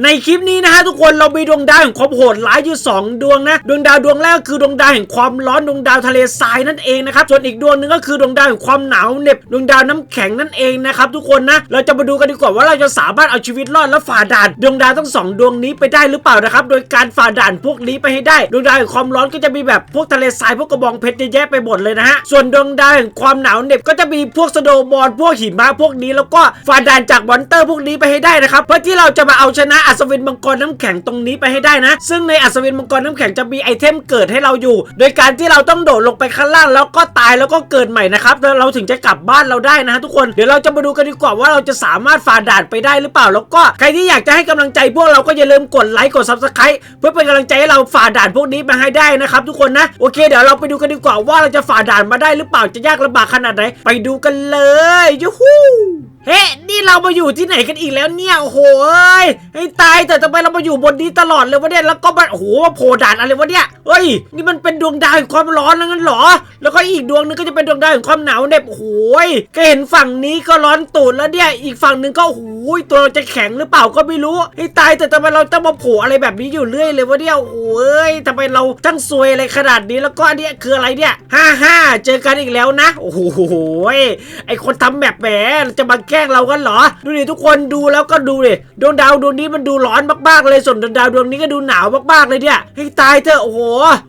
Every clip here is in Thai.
ในคลิปนี้นะฮะทุกคนเรามีดวงดาวแห่งความโหดร้ายอยู่ 2 ดวงนะ ดวงดาวดวงแรกคือดวงดาวแห่งความร้อนดวงดาวทะเลทรายนั่นเองนะครับส่วนอีกดวงหนึงก็คือดวงดาวแห่งความหนาวเหน็บดวงดาวน้ำแข็งนั่นเองนะครับทุกคนนะเราจะมาดูกันดีกว่าว่าเราจะสามารถเอาชีวิตรอดและฝ่าด่าน ดวงดาวทั้งสองดวงนี้ไปได้หรือเปล่านะครับโดยการฝ่าด่านพวกนี้ไปให้ได้ ดวงดาวแห่งความร้อนก็จะมีแบบพวกทะเลทรายพวกกระบองเพชรแยะไปหมดเลยนะฮะส่วนดวงดาวแห่งความหนาวเหน็บก็จะมีพวกสโนว์บอลพวกหิมะพวกนี้ แล้วก็ฝ่าด่านจากมอนเตอร์พวกนี้ไปให้ได้นะครับเพื่อที่เราจะมาเอาชนะอัศวินมังกรน้ำแข็งตรงนี้ไปให้ได้นะ ซึ่งในอัศวินมังกรน้ำแข็งจะมีไอเทมเกิดให้เราอยู่ โดยการที่เราต้องโดดลงไปข้างล่างแล้วก็ตายแล้วก็เกิดใหม่นะครับแล้วเราถึงจะกลับบ้านเราได้นะฮะทุกคนเดี๋ยวเราจะมาดูกันดีกว่าว่าเราจะสามารถฝ่าด่านไปได้หรือเปล่า แล้วก็ใครที่อยากจะให้กำลังใจพวกเราก็อย่าลืมกดไลค์กดซับสไครต์เพื่อเป็นกำลังใจให้เราฝ่าด่านพวกนี้มาให้ได้นะครับทุกคนนะโอเค เดี๋ยวเราไปดูกันดีกว่าว่าเราจะฝ่าด่านมาได้หรือเปล่าจะยากลำบากขนาดไหนไปดูกันเลยยูฮู เรามาอยู่ที่ไหนกันอีกแล้วเนี่ยโอ้โหเอ้ยให้ตายแต่ทำไมเรามาอยู่บนนี้ตลอดเลยวะเนี่ยแล้วก็มันโอ้โหโผล่ด่านอะไรวะเนี่ยเฮ้ยนี่มันเป็นดวงดาวแห่งความร้อนแล้วงั้นหรอ แล้วก็อีกดวงนึงก็จะเป็นดวงดาวแห่งความหนาวเหน็บโอ้โหยก็เห็นฝั่งนี้ก็ร้อนตูดแล้วเนี่ยอีกฝั่งนึงก็โอ้โหยตัวเราจะแข็งหรือเปล่าก็ไม่รู้ให้ตายแต่ทำไมเราต้องมาโผล่อะไรแบบนี้อยู่เรื่อยเลยวะเนี่ยโอ้โหเอ้ยทำไมเราทั้งซวยอะไรขนาดนี้แล้วก็อันเนี้ยคืออะไรเนี่ยห้าห้าเจอกันอีกแล้วนะ โอ้โหไอคนทำแบบแหมจะมาแกล้งเรากันหรอดูดิทุกคนดูแล้วก็ดูดิดวงดาวดวงนี้มันดูร้อนมากๆเลยส่วนดวงดาวดวงนี้ก็ดูหนาวมากๆเลยเนี่ยให้ตายเถอะโอ้โห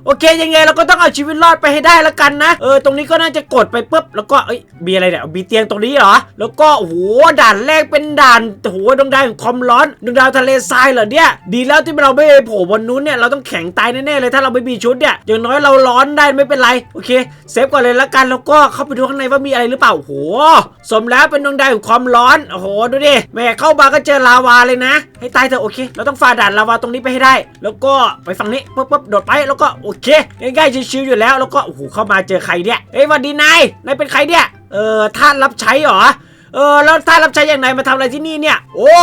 โอเคยังไงเราก็ต้องเอาชีวิตรอดไปให้ได้ละกันนะเออตรงนี้ก็น่าจะกดไปปุ๊บแล้วก็เอ้ยมีอะไรเนี่ยมีเตียงตรงนี้เหรอ แล้วก็โอ้โหด่านแรกเป็นด่านโอ้โหดวงดาวแห่งความร้อนดวงดาวทะเลทรายเหรอเนี่ยดีแล้วที่เราไม่ไปโผล่บนนู้นเนี่ยเราต้องแข็งตายแน่ๆเลยถ้าเราไม่มีชุดเนี่ยอย่างน้อยเราร้อนได้ไม่เป็นไรโอเคเซฟก่อนเลยละกันแล้วก็เข้าไปดูข้างในว่ามีอะไรหรือเปล่าโอ้โหสมแล้วเป็นดวงดาวแห่งความร้อนโอ้โหโหดูดิแม่เข้ามาก็เจอลาวาเลยนะ ให้ตายเถอะโอเค เราต้องฝ่าด่านลาวาตรงนี้ไปให้ได้ แล้วก็ไปฝั่งนี้ปุ๊บปุ๊บโดดไปแล้วก็โอเคง่ายๆชิวๆอยู่แล้วแล้วก็โอ้โหเข้ามาเจอใครเนี่ยเฮ้ยวันดีนายนายเป็นใครเนี่ยเออท่านรับใช้เหรอ เออแล้วท่านรับใช้อย่างไหนมาทำอะไรที่นี่เนี่ย โอ้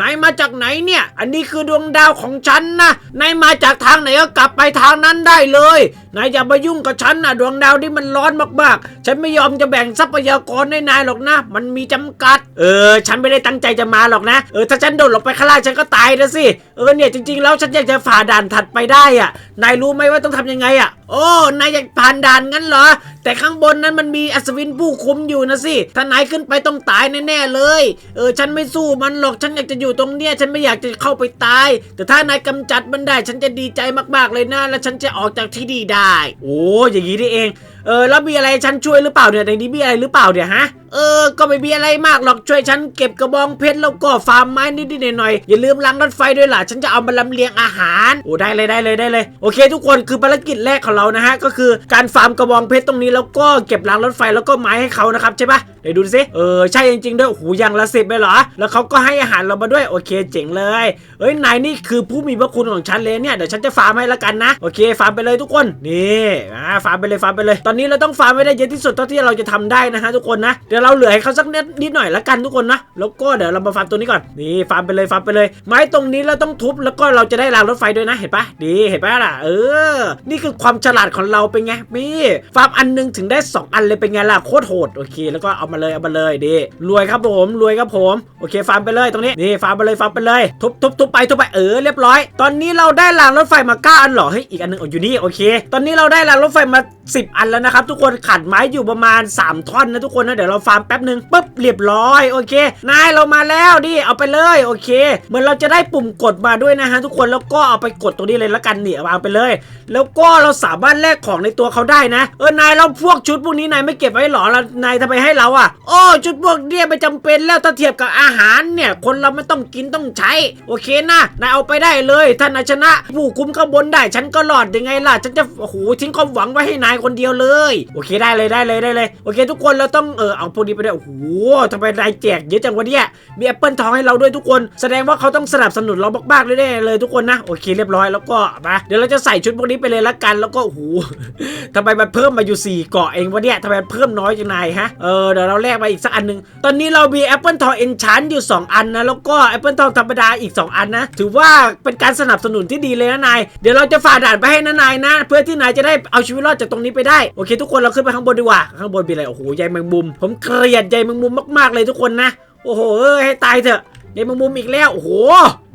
นายมาจากไหนเนี่ย อันนี้คือดวงดาวของฉันนะนายมาจากทางไหนก็กลับไปทางนั้นได้เลยนายอย่ามายุ่งกับฉันนะดวงดาวที่มันร้อนมากๆ ฉันไม่ยอมจะแบ่งทรัพยากรให้นายหรอกนะ มันมีจำกัด เออ ฉันไม่ได้ตั้งใจจะมาหรอกนะ เออถ้าฉันโดดลงไปข้างล่างฉันก็ตายนะสิ เออเนี่ยจริงๆแล้วฉันอยากจะฝ่าด่านถัดไปได้อะ นายรู้ไหมว่าต้องทำยังไงอะ โอ้นายอยากผ่านด่านงั้นเหรอ แต่ข้างบนนั้นมันมีอัศวินผู้คุมอยู่นะสิถ้านายขึ้นไปต้องตายแน่ๆเลย เออฉันไม่สู้มันหรอกฉันอยากจะอยู่ตรงเนี้ยฉันไม่อยากจะเข้าไปตาย แต่ถ้านายกำจัดมันได้ฉันจะดีใจมากๆเลยนะแล้วฉันจะออกจากที่นี่ได้ โอ้อย่างนี้นี่เอง เออแล้วมีอะไรฉันช่วยหรือเปล่าเนี่ยในนี้มีอะไรหรือเปล่าเนี่ยฮะ เออ ก็ไม่มีอะไรมากหรอกช่วยฉันเก็บกระบองเพชรแล้วก็ฟาร์มไม้นิดๆหน่อยๆอย่าลืมล้างรถไฟด้วยล่ะ ฉันจะเอามาลำเลียงอาหารโอ้ได้เลยได้เลยได้เลย โอเค ทุกคนคือภารกิจแรกของเรานะฮะก็คือการฟาร์มกระบองเพชรตรงนี้แล้วก็เก็บล้างรถไฟแล้วก็ไม้ให้เขานะครับใช่ปะเดี๋ยวดูสิเออใช่จริงๆด้วยโอ้โหอย่างละสิบเลยเหรอ แล้วเขาก็ให้อาหารเรามาด้วยโอเคเจ๋งเลยเอ้ยนายนี่คือผู้มีพระคุณของฉันเลยเนี่ยเดี๋ยวฉันจะฟาร์มให้ละกันนะโอเคฟาร์มไปเลยทุกคนนี่อ่าฟาร์มไปเลยฟาร์มไปเลย ตอนนี้เราต้องฟาร์มให้ได้เยอะที่สุดเท่าที่เราจะทำได้นะฮะทุกคนนะเดี๋ยวเราเหลือให้เขาสักนิดนิดหน่อยละกันทุกคนนะแล้วก็เดี๋ยวเรามาฟาร์มตัวนี้ก่อนนี่ฟาร์มไปเลยฟาร์มไปเลย ไม้ตรงนี้เราต้องทุบแล้วก็เราจะได้รางรถไฟด้วยนะเห็นปะดีเห็นปะล่ะเออ นี่คือความฉลาดของเราเป็นไงมีฟาร์มอันนึงถึงได้สองอันเลยเป็นไงล่ะโคตรโหดโอเคแล้วก็เอามาเลยเอามาเลยดีรวยครับผมรวยครับผมโอเคฟาร์มไปเลยตรงนี้นี่ฟาร์มไปเลยฟาร์มไปเลยทุบทุบทุบไปทุบไปเออเรียบร้อย ตอนนี้เราได้รางรถไฟมาเก้าอันหรอเฮ้ยอีกอันหนึงอยู่นี่โอเค ตอนนี้เราได้รางรถไฟมา 10 อันแล้วนะครับทุกคนขัดไม้อยู่ประมาณ 3 ท่อนนะทุกคนนะเดี๋ยวเราฟาร์มแป๊บหนึ่งปุ๊บเรียบร้อยโอเคนายเรามาแล้วดิเอาไปเลยโอเค เหมือนเราจะได้ปุ่มกดมาด้วยนะฮะทุกคนแล้วก็เอาไปกดตรงนี้เลยละกันเนี่ยเอาไปเลย แล้วก็เราสามารถแลกของในตัวเขาได้นะ เออนายเราพวกชุดพวกนี้นายไม่เก็บไว้หรอแล้วนายทำไมให้เราอะโอ้ชุดพวกเนี้ยไม่จำเป็นแล้วถ้าเทียบกับอาหารเนี่ย คนเราไม่ต้องกินต้องใช้ โอเคนะนายเอาไปได้เลยถ้านายชนะผู้คุมข้างบนได้ ฉันก็รอดยังไงล่ะ ฉันจะโอ้โหทิ้งความหวังไว้ให้นายคนเดียวเลย โอเคได้เลยได้เลยได้เลย โอเค ทุกคนเราต้องเออเอาพวกนี้ไปด้วยโอ้โหทำไมนายแจกเยอะจังวะเนี่ยมีแอปเปิลทองให้เราด้วยทุกคน แสดงว่าเขาต้องสนับสนุนเรามากๆเลยแน่เลยทุกคนนะโอเคเรียบร้อยแล้วก็มาเดี๋ยวเราจะใส่ชุดพวกนี้ไปเลยละกันแล้วก็โอ้โหทำไมมันเพิ่มมาอยู่4เกาะเองวะเนี่ยทำไมเพิ่มน้อยจังนายฮะเออเดี๋ยวเราแลกมาอีกสักอันหนึง ตอนนี้เรามีแอปเปิลทองเอนชานอยู่ 2 อันนะ แล้วก็แอปเปิลทองธรรมดาอีก 2 อันนะ ถือว่าเป็นการสนับสนุนที่ดีเลยนะนาย เดี๋ยวเราจะฝ่าด่านไปให้นะนายนะ เพื่อที่นายจะได้เอาชีวิตรอดจากตรงนี้ไปได้ โอเคทุกคนเราขึ้นไปข้างบนดีกว่า ข้างบนมีอะไร โอ้โหใยแมงมุม ผมเกลียดใยแมงมุมมากๆเลยทุกคนนะ โอ้โหเอ้ยให้ตายเถอะใยแมงมุมอีกแล้ว โอ้โห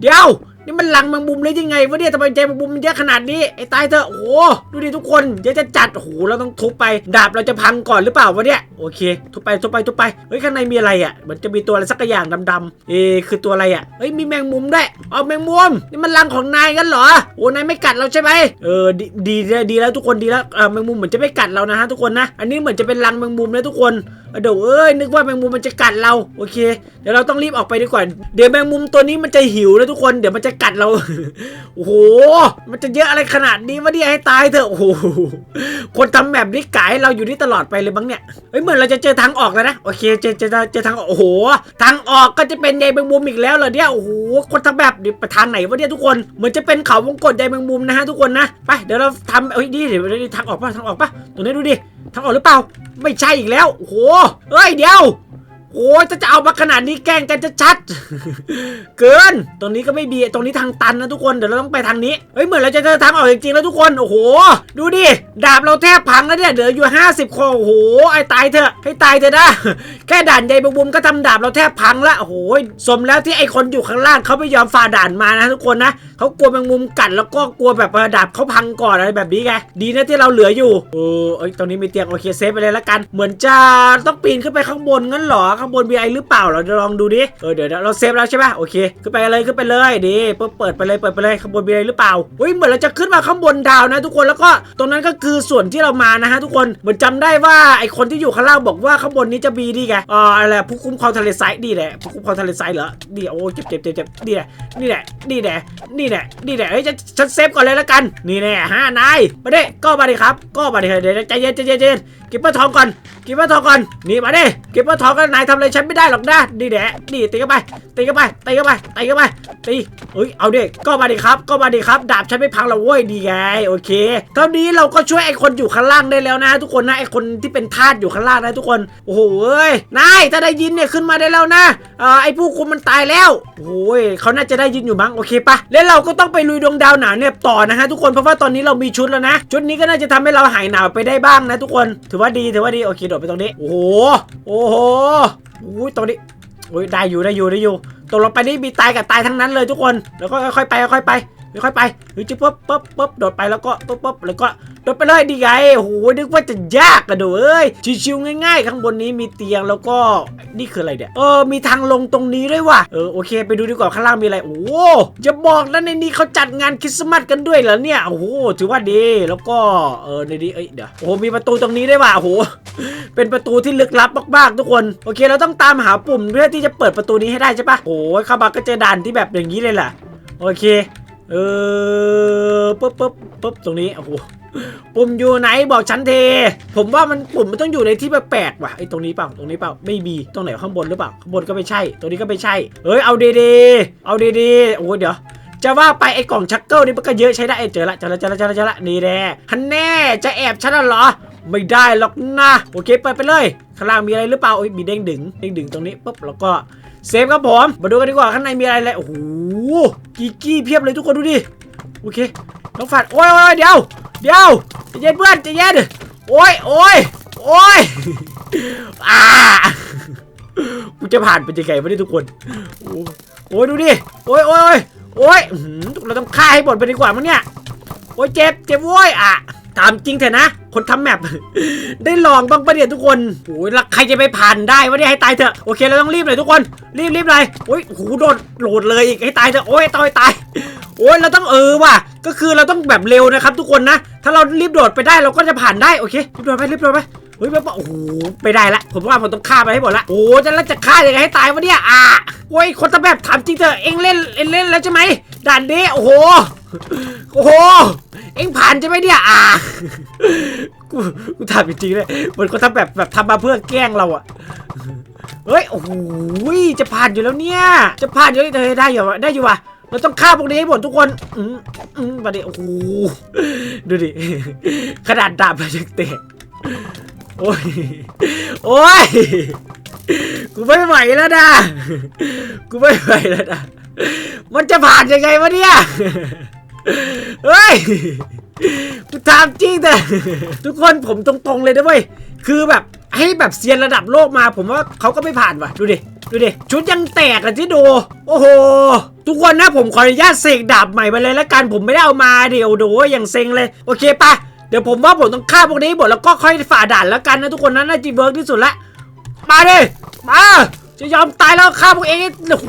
เดี๋ยว นี่มันลังแมงมุมเลยยังไงวะเนี่ยทำไมใจแมงมุมมันเยอะขนาดนี้ไอ้ตายเถอะโอ้โหดูดิทุกคนเดี๋ยวจะจัดโอ้โหเราต้องทุบไปดาบเราจะพังก่อนหรือเปล่าวะเนี่ยโอเค ทุบไปทุบไปทุบไปเฮ้ยข้างในมีอะไรอะมันจะมีตัวอะไรสักอย่างดำๆเอ๊คือตัวอะไรอะเฮ้ยมีแมงมุมด้วยเอาแมงมุมนี่มันรังของนายกันเหรอโอ้นายไม่กัดเราใช่ไหมเออดีดีแล้วทุกคนดีแล้วเออแมงมุมเหมือนจะไม่กัดเรานะฮะทุกคนนะ อันนี้เหมือนจะเป็นรังแมงมุมนะทุกคน เดี๋ยวเอ้ยนึกว่าแมงมุมมันจะกัดเราโอเค เดี๋ยวเราต้องรีบออกไปดีกว่าเดี๋ยวแมงมุมตัวนี้มันจะหิวนะทุกคนเดี๋ยวมันจะกัดเราโอ้โหมันจะเยอะอะไรขนาดนี้วะเนี่ยให้ตายเถอะโอ้โหคนทำแบบนี้กายเราอยู่นี่ตลอดไปเลยบ้างเนี่ยเฮ้ยเหมือนเราจะเจอทางออกแล้วนะโอเคเจอเจอเจอทางออกโอ้โหทางออกก็จะเป็นใยแมงมุมอีกแล้วเหรอเนี่ยโอ้โหคนทำแบบนี้ไปทางไหนวะเนี่ยทุกคนเหมือนจะเป็นเขาวงกตใยแมงมุมนะฮะทุกคนนะไปเดี๋ยวเราทำเอ้ยนี่เดี๋ยวเดี๋ยวทางออกป่ะทางออกป่ะตรงนี้ดูดิ ทางออกหรือเปล่า ไม่ใช่อีกแล้วโอ้โหเฮ้ยเดี๋ยว โอ้ยจะจะเอามาขนาดนี้แกล้งกันจะชัด เกิน ตรงนี้ก็ไม่มีตรงนี้ทางตันนะทุกคน เดี๋ยวเราต้องไปทางนี้ เฮ้ยเหมือนเราจะเจอทางออกจริงๆแล้วทุกคน โอ้โห ดูดิ ดาบเราแทบพังแล้วเนี่ย เหลืออยู่ 50คอโอ้โห ไอ้ตายเถอะ ให้ตายเถอะนะ แค่ด่านใยบบุมก็ทำดาบเราแทบพังละโอ้โห สมแล้วที่ไอ้คนอยู่ข้างล่างเขาไม่ยอมฝ่าด่านมานะทุกคนนะเขากลัวแมงมุมกัดแล้วก็กลัวแบบดาบเขาพังก่อนอะไรแบบนี้ไง ดีนะที่เราเหลืออยู่ เออเอ้ยตรงนี้มีเตียงโอเคเซฟไปเลยละกัน เหมือนจะต้องปีนขึ้นไปข้างบนงั้นหรอข้างบนมีไอหรือเปล่าเราจะลองดูดิเออเดี๋ยวเราเซฟแล้วใช่ป่ะโอเคขึ้นไปเลยขึ้นไปเลยดีเปิดไปเลยเปิดไปเลยข้างบนมีไรหรือเปล่าเฮ้ยเหมือนเราจะขึ้นมาข้างบนดาวนะ ทุกคนแล้วก็ตรงนั้นก็คือส่วนที่เรามานะฮะทุกคนเหมือนจำได้ว่าไอคนที่อยู่ข้างล่างบอกว่าข้างบนนี้จะมีดีไงอ่าอะไรผู้คุ้มครองทะเลทรายดีแหละผู้คุ้มครองทะเลทรายเหรอดีโอ้เจ็บเจ็บเจ็บเจ็บนี่แหละนี่แหละนี่แหละนี่แหละนี่แหละเฮ้ยฉันฉันเซฟก่อนเลยละกันนี่แน่ฮะนายมาดิก็มาดิครับ ก็มาดิเดี๋ยวใจเย็นใจเย็นใจเย็นเก็บปลาทองก่อนเก็บปลาทองก่อนนี่มาดิเก็บปลาทองกันนายทำอะไรฉันไม่ได้หรอกนะนี่แหละนี่ตีกันไปตีกันไปตีกันไปตีกันไปตีเฮ้ยเอาเดิก็มาดิครับ ก็มาดิครับ ดาบฉันไม่พังหรอกเว้ยดีไงโอเคเท่านี้เราก็ช่วยไอ้คนอยู่ข้างล่างได้แล้วนะ ทุกคนนะไอ้คนที่เป็นทาสอยู่ข้างล่างนะทุกคนโอ้โหเอ้ยนายถ้าได้ยินเนี่ยขึ้นมาได้แล้วนะไอ้ผู้คุมมันตายแล้วโอ้ยเขาน่าจะได้ยินอยู่มั้งโอเคปะแล้วเราก็ต้องไปลุยดวงดาวหนาวเนี่ยต่อนะฮะทุกคนเพราะว่าตอนนี้เรามีชุดแล้วนะชุดนี้ก็น่าจะทำให้เราหายหนาวไปได้บ้างนะ ทุกคนถือว่าดีถือว่าดีโอเคโดดไปตรงนี้โอ้โหโอ้โหอุ้ยตรงนี้อุ้ยได้อยู่ได้อยู่ได้อยู่ตกลงไปนี่มีตายกับตายทั้งนั้นเลยทุกคน แล้วก็ค่อยๆไปค่อยๆไป ค่อยไปเฮ้ยจิ๊บปุ๊บปุ๊บปุ๊บโดดไปแล้วก็ปุ๊บปุ๊บแล้วก็โดดไปเลยดีไงโอ้โหนึกว่าจะยากกันดูเอ้ยชิวๆง่ายๆ ข้างบนนี้มีเตียงแล้วก็นี่คืออะไรเนี่ยเออมีทางลงตรงนี้ด้วยว่ะเออโอเค ไปดูดีกว่าข้างล่างมีอะไรโอ้โหจะบอกนะในนี้เขาจัดงานคริสต์มาสกันด้วยเหรอเนี่ยโอ้โหถือว่าดีแล้วก็เออในนี้เอ้ยเดี๋ยวโอ้โหมีประตูตรงนี้ด้วยว่ะโอ้โหเป็นประตูที่ลึกลับมากๆทุกคนโอเค เราต้องตามหาปุ่มเพื่อที่จะเปิดประตูนี้ให้ได้ใช่ปะโอ้ยเข้ามาก็เจอด่านที่แบบอย่างนี้เลยล่ะโอเค เออปุ๊บปุ๊บปุ๊บตรงนี้โอ้โหปุ่มอยู่ไหนบอกฉันเท ผมว่ามันปุ่มมันต้องอยู่ในที่แปลกๆว่ะไอ้ตรงนี้เปล่าตรงนี้เปล่าไม่มีตรงไหนข้างบนหรือเปล่าข้างบนก็ไม่ใช่ ตรงนี้ก็ไม่ใช่เอ้ยเอาดีๆเอาดีๆโอ้ยเดี๋ยวจะว่าไปไอ้กล่องชักเกิลนี่มันก็เยอะใช้ได้เจอละเจอละเจอละเจอละเจอละนี่แน่ฮันแน่จะแอบฉันน่ะเหรอ ไม่ได้หรอกนะโอเคเปิดไปเลยข้างล่างมีอะไรหรือเปล่าโอ้ยมีเด้งดึงเด้งดึงตรงนี้ปุ๊บแล้วก็เซฟครับผมมาดูกันดีกว่าข้างในมีอะไรเลยโอ้โห กีกี้เพียบเลยทุกคนดูดิ โอเค น้องฝัดโอ้ยโอ้ยเดี๋ยว เดี๋ยวใจเย็นเพื่อนใจเย็นโอ้ยโอ้ยโอ้ยอ่ากูจะผ่านไปยังไงวะเนี่ทุกคน โอ้ยดูดิ โอ้ยโอ้ยโอ้ยอื้อหือเราต้องฆ่าให้หมดไปดีกว่ามั้งเนี่ย โอ้ยเจ็บ เจ็บโว้ยอะ ถามจริงเถอะนะ คนทำแมป ได้ลองบ้างปะเนี่ยทุกคนโอ้ยแล้วใครจะไปผ่านได้วะเนี่ยให้ตายเถอะ โอเคเราต้องรีบเลยทุกคน รีบรีบเลยโอ้ยหูโดดโหลดเลยอีกให้ตายเถอะ โอ้ยตายตาย โอ้ยเราต้องเออว่ะ ก็คือเราต้องแบบเร็วนะครับทุกคนนะ ถ้าเรารีบโดดไปได้เราก็จะผ่านได้ โอเค รีบโดดไปรีบโดดไป เฮ้ยแบบโอ้โหไม่ได้ละ ผมว่าผมต้องฆ่าไปให้หมดละ โอ้จะแล้วจะฆ่ายังไงให้ตายวะเนี่ยอะโอ้ยคนทำแบบถามจริงเถอะเอ็งเล่นเอ็งเล่นแล้วใช่ไหมด่านนี้โอ้โหโอ้โหเอ็งผ่านใช่ไหมเนี่ยอ่ากูกูถามจริงเลยเหมือนเขาทำแบบแบบทำมาเพื่อแกล้งเราอะเฮ้ยโอ้โหจะผ่านอยู่แล้วเนี่ย จะผ่านอยู่แล้วเธอได้อยู่วะได้อยู่วะเราต้องฆ่าพวกนี้ให้หมดทุกคน อืมอืมมาดิโอ้โห ดูดิ ขนาดดาบมันยังเตะ โอ้ย โอ้ย กูไม่ไหวแล้วนะ กูไม่ไหวแล้วนะ มันจะผ่านยังไงวะเนี่ย เฮ้ย กูถามจริงแต่ทุกคนผมตรงๆเลยนะเว้ย คือแบบให้แบบเซียนระดับโลกมา ผมว่าเขาก็ไม่ผ่านว่ะ ดูดิ ดูดิ ชุดยังแตกอะที่ดู โอ้โห ทุกคนนะผมขออนุญาตเสกดาบใหม่ไปเลยละกัน ผมไม่ได้เอามาเดี๋ยวดูอย่างเซ็งเลย โอเคปะ ดี๋ยวผมว่าผมต้องฆ่าพวกนี้หมดแล้วก็ค่อยฝ่าด่านแล้วกันนะทุกคนนะน่าจะเวิร์กที่สุดละมาดิมาจะยอมตายแล้วฆ่าพวกเองโอ้โห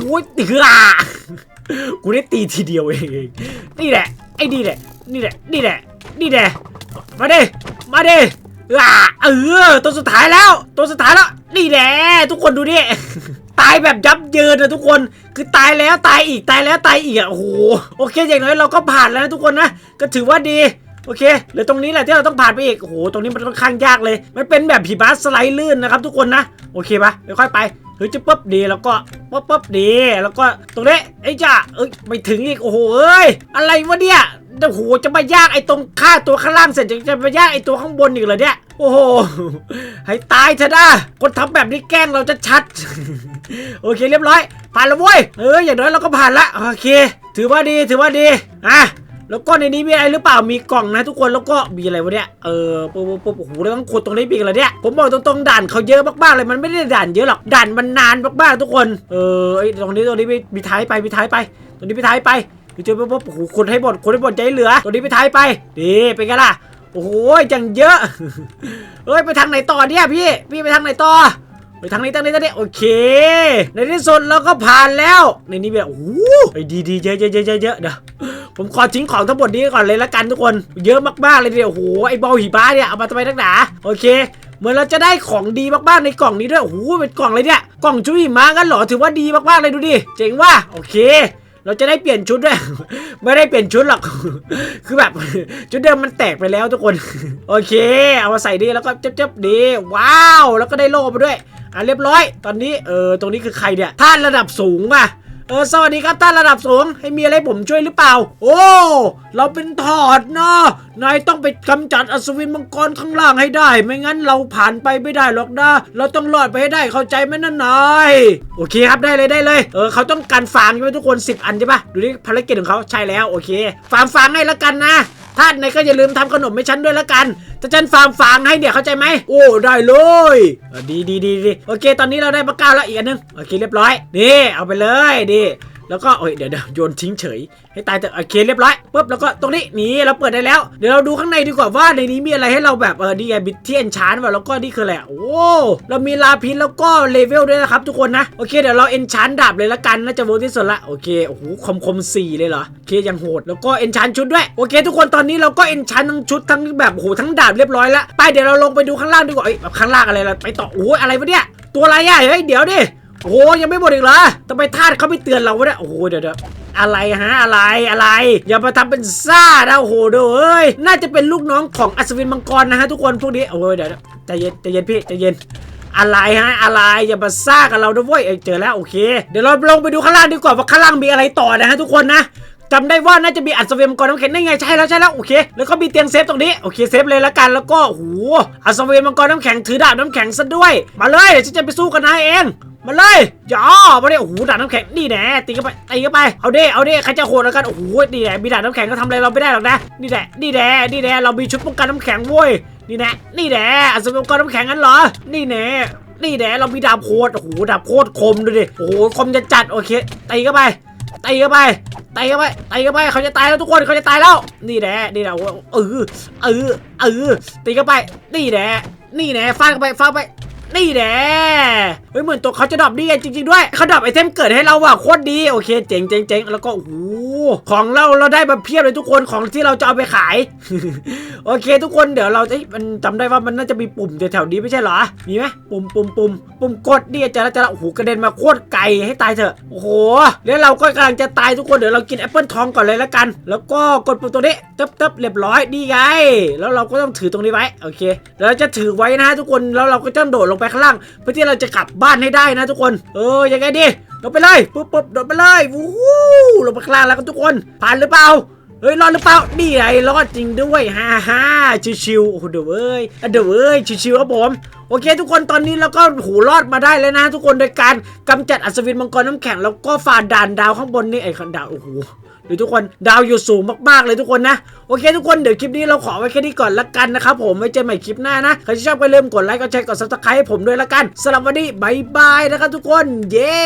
เหือกูได้ตีทีเดียวเองนี่แหละไอ้นี่แหละนี่แหละนี่แหละนี่แหละมาดิมาดิอ่าเออตัวสุดท้ายแล้วตัวสุดท้ายแล้วนี่แหละทุกคนดูดิตายแบบยับเยินนะทุกคนคือตายแล้วตายอีกตายแล้วตายอีกอะโอ้โหโอเคอย่างน้อยเราก็ผ่านแล้วนะทุกคนนะก็ถือว่าดี โอเคเหลือตรงนี้แหละที่เราต้องผ่านไปอีกโอ้โหตรงนี้มันค่อนข้างยากเลย มันเป็นแบบผีบาสสไลด์ลื่นนะครับทุกคนนะโอเคปะค่อยๆไปเฮ้ยจะปุ๊บดีแล้วก็ปุ๊บปุ๊บดีแล้วก็ตรงนี้ไอ้จ้าเอ้ยไม่ถึงอีกโอ้โหเอ้ยอะไรวะเนี่ยโอ้โหจะมายากไอ้ตรงฆ่าตัวข้างล่างเสร็จจะมายากไอ้ตัวข้างบนอีกเหรอเนี่ยโอ้โหให้ตายเถอะนะคนทำแบบนี้แกล้งเราจะชัด โอเคเรียบร้อย ผ่านแล้วเว้ยเอออย่างน้อยเราก็ผ่านละโอเค ถือว่าดีถือว่าดีอะ แล้วก็ในนี้มีอะไรหรือเปล่ามีกล่องนะทุกคนแล้วก็มีอะไรวะเนี่ยเออปุ๊บปุ๊บโอ้โหแล้วต้องขุดตรงนี้ปีกอะไรเนี่ยผมบอกตรงๆด่านเขาเยอะมากๆเลยมันไม่ได้ด่านเยอะหรอกด่านมันนานมากๆทุกคนเออไอ้ตรงนี้ตรงนี้มีมีท้ายไปมีท้ายไปตรงนี้มีท้ายไปเจอปุ๊บปุ๊บโอ้โหขุดให้หมดขุดให้หมดใจเหลือตรงนี้มีท้ายไปดีเป็นไงล่ะโอ้โหจังเยอะเอ้ยไปทางไหนต่อเนี่ยพี่พี่ไปทางไหนต่อ ไปทางนี้ทางนี้ทางนี้โอเค ในที่สุดเราก็ผ่านแล้ว ในนี้แบบโอ้ไอ้ดีดีเยอะเยอะเยอะเยอะเยอะเดี๋ยวผมขอทิ้งของทั้งหมดนี้ก่อนเลยละกันทุกคน เยอะมากๆเลยเดี๋ยวโอ้โหไอ้บอลหิบ้าเนี่ยเอามาทำไมนักหนาโอเคเหมือนเราจะได้ของดีมากๆในกล่องนี้ด้วยโอ้โหเป็นกล่องเลยเนี่ยกล่องชุดหิมะกันหรอถือว่าดีมากๆเลยดูดิเจ๋งว่ะโอเคเราจะได้เปลี่ยนชุดด้วย ไม่ได้เปลี่ยนชุดหรอก คือแบบชุดเดิมมันแตกไปแล้วทุกคน โอเค เอามาใส่ดีแล้วก็เจ็บๆดี ว้าว แล้วก็ได้โล่มาด้วย อะเรียบร้อย ตอนนี้เออตรงนี้คือใครเนี่ยท่านระดับสูงป่ะเออสวัสดีครับท่านระดับสูงให้มีอะไรผมช่วยหรือเปล่า โอ้ เราเป็นถอดเนาะนายต้องไปกำจัดอัศวินมังกรข้างล่างให้ได้ ไม่งั้นเราผ่านไปไม่ได้หรอกนะเราต้องรอดไปให้ได้เข้าใจไหมนั่นนายโอเคครับได้เลยได้เลยเออเขาต้องการฟางใช่ไหมทุกคน 10 อันใช่ปะดูนี่ภารกิจของเขาใช่แล้วโอเคฟาร์มฟางให้แล้วกันนะ ท่านนายก็อย่าลืมทำขนมให้ฉันด้วยละกันจะฉันฟาร์มฟางให้เดี๋ยวเข้าใจไหมโอ้ได้เลยดีดีดีดีโอเค ตอนนี้เราได้มะก้าวแล้วอีกอันนึงโอเคเรียบร้อยนี่เอาไปเลยดี แล้วก็โอ้ยเดี๋ยวเดี๋ยวโยนทิ้งเฉย ให้ตายแต่โอเคเรียบร้อยปุ๊บแล้วก็ตรงนี้นี่เราเปิดได้แล้ว เดี๋ยวเราดูข้างในดีกว่าว่าในนี้มีอะไรให้เราแบบเออดีไงบิทที่เอนชาร์นว่ะแล้วก็นี่คืออะไรอะโอ้เรามีลาพินแล้วก็เลเวลด้วยนะครับทุกคนนะโอเคเดี๋ยวเราเอนชานดาบเลยละกันน่าจะเวิร์กที่สุดละโอเคโอ้โหคมคมสี่เลยเหรอโอเคยังโหดแล้วก็เอนชานชุดด้วยโอเค ทุกคนตอนนี้เราก็เอนชานทั้งชุดทั้งแบบโอ้โหทั้งดาบเรียบร้อยแล้วไปเดี๋ยวเราลงไปดูข้างล่างดีกว่าเอ้ข้างล่างอะไรล่ะไปต่อโอ้ยอะไรวะเนี่ยตัวอะไรอะเฮ้ยเดี๋ยวดิ โอ้โหยังไม่หมดอีกเหรอทำไมทาสเขาไม่เตือนเราวะเนี่ยโอ้โหเดี๋ยวเดี๋ยวอะไรฮะอะไรอะไร อย่ามาทำเป็นซ่านะโอ้โหเด้อเอ้ยน่าจะเป็นลูกน้องของอัศวินมังกรนะฮะทุกคนพวกนี้โอ้ยเดี๋ยวเดี๋ยวใจเย็นใจเย็นพี่ใจเย็นอะไรฮะอะไรอย่ามาซ่ากับเราด้วยเอ้เจอแล้วโอเค เดี๋ยวเราลงไปดูข้างล่างดีกว่าว่าข้างล่างมีอะไรต่อนะฮะทุกคนนะจำได้ว่าน่าจะมีอัศวินมังกรน้ำแข็งได้ไงใช่แล้วใช่แล้วโอเค แล้วก็มีเตียงเซฟตรงนี้โอเคเซฟเลยละกันแล้วก็โอ้โหอัศวินมังกรน้ำแข็งถือดาบน้ำแข็งซะด้วย มาเลยเดี๋ยวฉันจะไปสู้กับนายเอง มาเลยอย่ามาเลยโอ้โหดาบน้ำแข็งนี่แน่ตีกันไปตีกันไปเอาเด้เอาเด้ใครจะโหดแล้วกันโอ้โหนี่แหละมีดาบน้ำแข็งก็ทำอะไรเราไม่ได้หรอกนะนี่แหละนี่แหละนี่แหละเรามีชุดป้องกันน้ำแข็งเว้ยนี่แน่นี่แน่อัศวินมังกรน้ำแข็งงั้นเหรอ นี่แน่นี่แน่เรามีดาบโคตรโอ้โหดาบโคตรคมดูดิโอ้โหคมจะจัดโอเคตีกันไปตีกันไปตีกันไปตีกันไปเขาจะตายแล้วทุกคนเขาจะตายแล้ว นี่แน่นี่แน่เออเออเออตีกันไป นี่แน่นี่แน่ฟาดกันไปฟาดไป นี่แหละเฮ้ยเหมือนตัวเขาจะดรอปดีจริง ๆ ด้วยเขาดรอปไอเทมเกิดให้เราว่ะโคตรดีโอเคเจ๋งเจ๋งเจ๋งแล้วก็โอ้โหของเราเราได้มาเพียบเลยทุกคนของที่เราจะเอาไปขาย โอเค ทุกคนเดี๋ยวเราเอ้ยมันจำได้ว่ามันน่าจะมีปุ่มแถวๆนี้ไม่ใช่เหรอ มีไหมปุ่มปุ่มปุ่มปุ่มกดนี่จะแล้วจะล้วโอ้โหกระเด็นมาโคตรไกลให้ตายเถอะโอ้โหแล้วเราก็กำลังจะตายทุกคนเดี๋ยวเรากินแอปเปิลทองก่อนเลยละกัน แล้วก็กดปุ่มตัวนี้ตึ๊บตึ๊บเรียบร้อยดีไงแล้วเราก็ต้องถือตรงนี้ไว้โอเคเราจะถือไว้นะทุกคนแล้วเราก็ต้องโดดลงไปข้างล่างเพื่อที่เราจะกลับบ้านให้ได้นะทุกคน เออยังไงดีลงไปเลยปุ๊บปุ๊บโดดไปเลยวู้ลงไปข้างล่างแล้วกันทุกคนผ่านหรือเปล่า เฮ้ยรอดหรือเปล่านี่ไงรอดจริงด้วยฮ่าฮ่าชิวๆโอ้โหเดี๋ยวเอ้ยเดี๋ยวเอ้ยชิวๆครับผมโอเค ทุกคนตอนนี้เราก็หูรอดมาได้แล้วนะ ทุกคนโดยการกำจัดอัศวินมังกรน้ำแข็งแล้วก็ฝ่าด่านดาวข้างบนนี่ไอ้คันดาวโอ้โหเดี๋ยวทุกคนดาวอยู่สูงมากๆเลยทุกคนนะโอเค ทุกคนเดี๋ยวคลิปนี้เราขอไว้แค่นี้ก่อนละกันนะครับผมไว้เจอใหม่คลิปหน้านะใครที่ชอบก็อย่าลืมกดไลค์กดแชร์กดซับสไครต์ให้ผมด้วยละกันสำหรับวันนี้บายบายนะครับทุกคน เย้